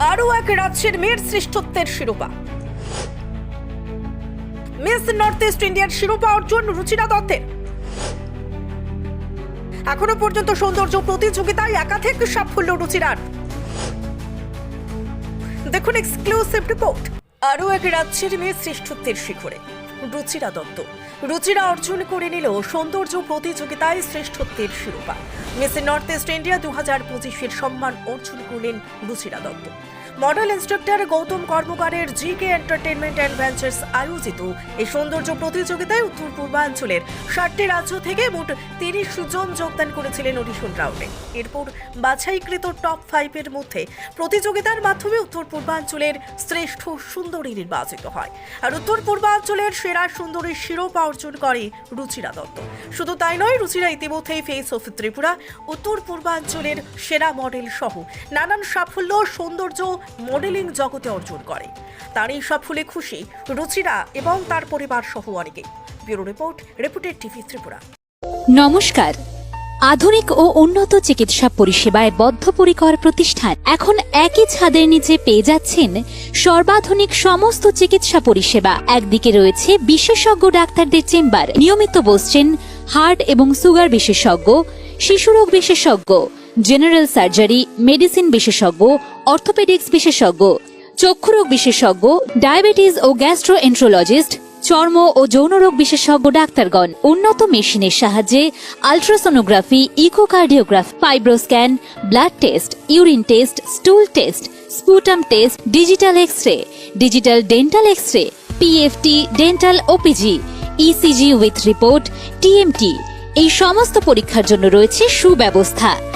আরও এক রাজ্যের মেয়ের শ্রেষ্ঠত্বের শিরোপা। মিস নর্থ ইস্ট ইন্ডিয়ার শিরোপা অর্জন রুচিরা দত্তের। এখনও পর্যন্ত সৌন্দর্য প্রতিযোগিতায় একাধিক সাফল্য রুচিরার দেখুন এক্সক্লুসিভ রিপোর্ট আরও এক রাজ্যের মেয়ে শ্রেষ্ঠত্বের শিখরে। রুচিরা দত্ত। রুচিরা অর্জন করে নিল সৌন্দর্য প্রতিযোগিতায় শ্রেষ্ঠত্বের শিরোপা। মিস নর্থ ইস্ট ইন্ডিয়া দু হাজার পঁচিশের সম্মান অর্জন করলেন Ruchira Dutta. Model instructor Gautam কর্মকারের G K entertainment and ventures আয়োজিত এই সৌন্দর্য প্রতিযোগিতায় উত্তর পূর্বাঞ্চলের ষাটটি রাজ্য থেকে মোট তিরিশ জন যোগদান করেছিলেন অডিশন রাউন্ডে এরপর বাছাইকৃত টপ ফাইভের মধ্যে প্রতিযোগিতার মাধ্যমে উত্তর পূর্বাঞ্চলের শ্রেষ্ঠ সুন্দরী নির্বাচিত হয়। আর উত্তর পূর্বাঞ্চলের সেরা সুন্দরীর শিরোপা অর্জন করে রুচিরা দত্ত। শুধু তাই নয়, রুচিরা ইতিমধ্যেই ফেস অফ ত্রিপুরা, উত্তর পূর্বাঞ্চলের সেরা মডেল সহ নানান সাফল্য, সৌন্দর্য মডেলিং জগতে অর্জন করে। তার এই সাফল্যে খুশি রুচিরা এবং তার পরিবার সহ অনেকে। Bureau report, reputed TV Tripura. নমস্কার। আধুনিক ও উন্নত চিকিৎসা পরিষেবায় বদ্ধপরিকর প্রতিষ্ঠান এখন একই ছাদের নিচে পেয়ে যাচ্ছেন সর্বাধুনিক সমস্ত চিকিৎসা পরিষেবা। একদিকে রয়েছে বিশেষজ্ঞ ডাক্তারদের চেম্বার। নিয়মিত বসছেন হার্ট এবং সুগার বিশেষজ্ঞ শিশুরোগ বিশেষজ্ঞ। জেনারেল সার্জারি, মেডিসিন বিশেষজ্ঞ, অর্থোপেডিক্স বিশেষজ্ঞ, চক্ষুরোগ বিশেষজ্ঞ, ডায়াবেটিস ও গ্যাস্ট্রোএন্ট্রোলজিস্ট, চর্ম ও যৌনরোগ বিশেষজ্ঞ ডাক্তারগণ, উন্নত মেশিনের সাহায্যে ultrasonography, echocardiograph, fibroscan, blood test, urine test, stool test, sputum test, digital X ray digital dental X ray PFT dental OPG ECG with report TMT এই সমস্ত পরীক্ষার জন্য রয়েছে সুব্যবস্থা।